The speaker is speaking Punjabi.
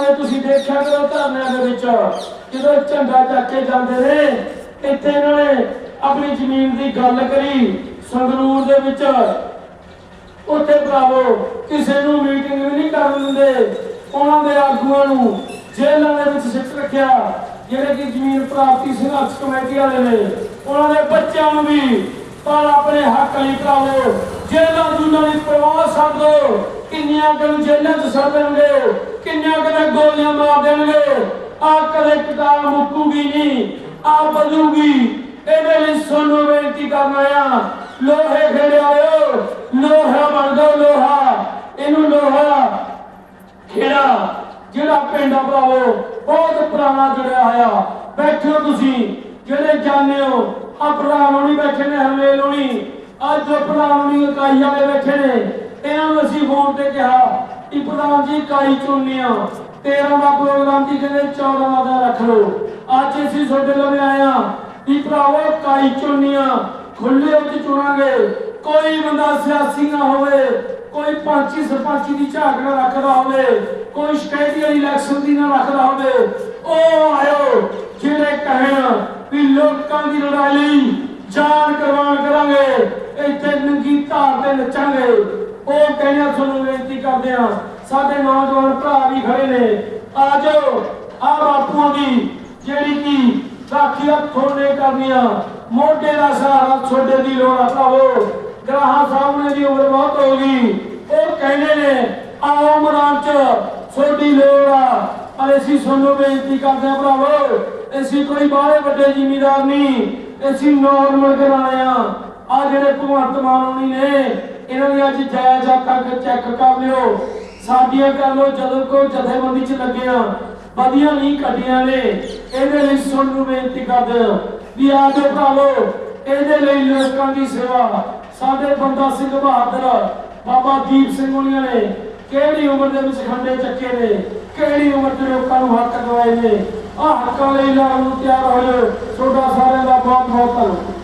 ਤੇ ਤੁਸੀਂ ਦੇਖਿਆ ਕਰੋ ਧਰਨਿਆਂ ਦੇ ਵਿੱਚ, ਜਦੋਂ ਝੰਡਾ ਚੱਕ ਕੇ ਜਾਂਦੇ ਨੇ, ਇੱਥੇ ਇਹਨਾਂ ਨੇ ਆਪਣੀ ਜ਼ਮੀਨ ਦੀ ਗੱਲ ਕਰੀ ਸੰਗਰੂਰ ਦੇ ਵਿੱਚ। ਉੱਥੇ ਭਰਾਵੋ, ਕਿਸੇ ਨੂੰ ਮੀਟਿੰਗ ਵੀ ਨਹੀਂ ਕਰਨ ਦਿੰਦੇ। ਉਹਨਾਂ ਦੇ ਆਗੂਆਂ ਨੂੰ ਜੇਲ੍ਹਾਂ ਦੇ ਵਿੱਚ ਸਿੱਟ ਰੱਖਿਆ, ਜਿਹੜੇ ਕਿ ਜ਼ਮੀਨ ਪ੍ਰਾਪਤੀ ਸੰਘਰਸ਼ ਕਮੇਟੀ ਵਾਲੇ ਨੇ। ਉਹਨਾਂ ਦੇ ਬੱਚਿਆਂ ਨੂੰ ਵੀ ਪਰ ਆਪਣੇ ਹੱਕ ਲਈ ਭਰਾਵੋ ਜੇਲ੍ਹਾਂ ਜੁਨਾਂ ਦੀ ਪਰਵਾਹ ਛੱਡ ਦੋ ਕਿੰਨੀਆਂ ਕੁ ਜੇਲ੍ਹਾਂ 'ਚ ਸੜ ਦੇਣਗੇ। ਕਿੰਨੀਆਂ ਕਦੇ ਗੋਲੀਆਂ ਮਾਰ ਦੇਣਗੇ। ਆ ਕਦੇ ਕਿਤਾਬ ਮੁੱਕੂਗੀ ਨਹੀਂ ਆ ਬਦਲੂਗੀ। ਇਹਦੇ ਲਈ ਸੋਨੂੰ ਬੇਨਤੀ ਕਰਨਾ ਆ ਲੋਹੇ ਖੇੜੇ ਆਇਓ ਲੋਹਾ ਬਣ ਲੋਹਾ। ਇਹਨੂੰ ਲੋਹਾ ਖੇੜਾ, ਜਿਹੜਾ ਪਿੰਡ ਭਰਾਵੋ, ਬਹੁਤ ਪੁਰਾਣਾ ਜੁੜਿਆ ਹੋਇਆ। ਬੈਠੋ ਤੁਸੀਂ, ਜਿਹੜੇ ਜਾਣਦੇ ਹੋ ਆ ਭਰਾਵਣੀ ਬੈਠੇ ਨੇ, ਹਰਮੇਲ ਹੋਣੀ ਅੱਜ ਭਰਾਵੋ ਨਹੀਂ ਇਕਾਈ ਬੈਠੇ ਨੇ। ਇਹਨਾਂ ਨੂੰ ਅਸੀਂ ਫੋਨ ਤੇ ਕਿਹਾ ਕਿ ਪ੍ਰਧਾਨ ਜੀ ਇਕਾਈ ਚੁਣਨੀ 13 ਦਾ ਪ੍ਰੋਗਰਾਮ ਦੀ ਕਹਿੰਦੇ 14 ਦਾ ਰੱਖ ਲਓ। ਅੱਜ ਅਸੀਂ ਤੁਹਾਡੇ ਲਵੇ ਆਇਆ ਕਿ ਭਰਾਵੋ ਇਕਾਈ ਚੁਣਨੀਆਂ ਖੁੱਲੇ ਵਿੱਚ ਚੁਣਾਂਗੇ। ਕੋਈ ਬੰਦਾ ਸਿਆਸੀ ਨਾ ਹੋਵੇ। ਕੋਈ ਪੰਚੀ ਸਰਪੰਚੀ ਦੀ ਝਾਕ ਨਾ ਰੱਖਦਾ ਹੋਵੇ। ਕੋਈ ਸ਼ਿਕਾਇਤੀ ਵਾਲੀ ਇਲੈਕਸ਼ਨ ਦੀ ਨਾ ਰੱਖਦਾ ਹੋਵੇ। ਉਹ ਆਇਓ, ਜਿਹੜੇ ਕਹਿਣ ਵੀ ਲੋਕਾਂ ਦੀ ਲੜਾਈ ਲਈ ਜਾਨ ਕੁਰਬਾਨ ਕਰਾਂਗੇ। ਇੱਥੇ ਨੰਗੀ ਧਾਰ ਤੇ ਨੱਚਾਂਗੇ। ਉਹ ਕਹਿੰਦੇ ਤੁਹਾਨੂੰ ਬੇਨਤੀ ਕਰਦੇ ਆ ਸਾਡੇ ਨੌਜਵਾਨ ਭਰਾ ਵੀ ਖੜੇ ਨੇ। ਆ ਜਾਓ, ਆ ਬਾਪੂਆਂ ਦੀ ਜਿਹੜੀ ਕੀ ਰਾਖੀ ਥੋੜੇ ਕਰਨੀਆਂ। ਮੋਢੇ ਦਾ ਸਹਾਰਾ ਛੋਡੇ ਦੀ ਲੋੜ ਆ ਭਰਾਵੋ। ਗਰਾਹਾਂ ਸਾਹਮਣੇ ਦੀ ਉਮਰ ਬਹੁਤ ਹੋ ਗਈ। ਉਹ ਕਹਿੰਦੇ ਨੇ, ਆਓ ਮੈਦਾਨ ਚ ਛੋਡੀ ਲੋੜ ਆ। ਪਰ ਅਸੀਂ ਤੁਹਾਨੂੰ ਬੇਨਤੀ ਕਰਦੇ ਆ ਭਰਾਵੋ, ਅਸੀਂ ਕੋਈ ਬਾਹਲੇ ਵੱਡੇ ਜ਼ਿਮੀਦਾਰ ਨਹੀਂ। ਅਸੀਂ ਨੋਰਮਲ ਘਰਾਣੇ ਆ ਆ ਜਿਹੜੇ ਭਗਵੰਤ ਮਾਨ ਹੋਣੀ ਨੇ ਇਹਨਾਂ ਦੀ ਅੱਜ ਜਾਇਜ਼ਾ ਤੱਕ ਚੈੱਕ ਕਰ ਲਿਓ। ਸਾਡੀਆਂ ਕਰ ਲਓ ਜਦੋਂ ਕੋਈ ਜਥੇਬੰਦੀ ਚ ਲੱਗੇ ਆ ਨਹੀਂ ਕੱਟੀਆਂ ਨੇ। ਇਹਦੇ ਲਈ ਸੁਣ ਨੂੰ ਬੇਨਤੀ ਕਰਦੇ ਆ ਵੀ ਆ ਜਾਓ ਇਹਦੇ ਲਈ ਲੋਕਾਂ ਦੀ ਸੇਵਾ। ਸਾਡੇ ਬੰਦਾ ਸਿੰਘ ਬਹਾਦਰ, ਬਾਬਾ ਦੀਪ ਸਿੰਘ ਹੋਣੀਆਂ ਨੇ। ਕਿਹੜੀ ਉਮਰ ਦੇ ਵਿੱਚ ਖੰਡੇ ਚੱਕੇ ਨੇ? ਕਿਹੜੀ ਉਮਰ ਦੇ ਲੋਕਾਂ ਨੂੰ ਹੱਕ ਦਵਾਏ ਨੇ? ਆ ਹੱਕਾਂ ਲਈ ਲੜਨ ਨੂੰ ਤਿਆਰ ਹੋਏ ਤੁਹਾਡਾ ਸਾਰਿਆਂ ਦਾ ਬਹੁਤ ਬਹੁਤ ਧੰਨਵਾਦ।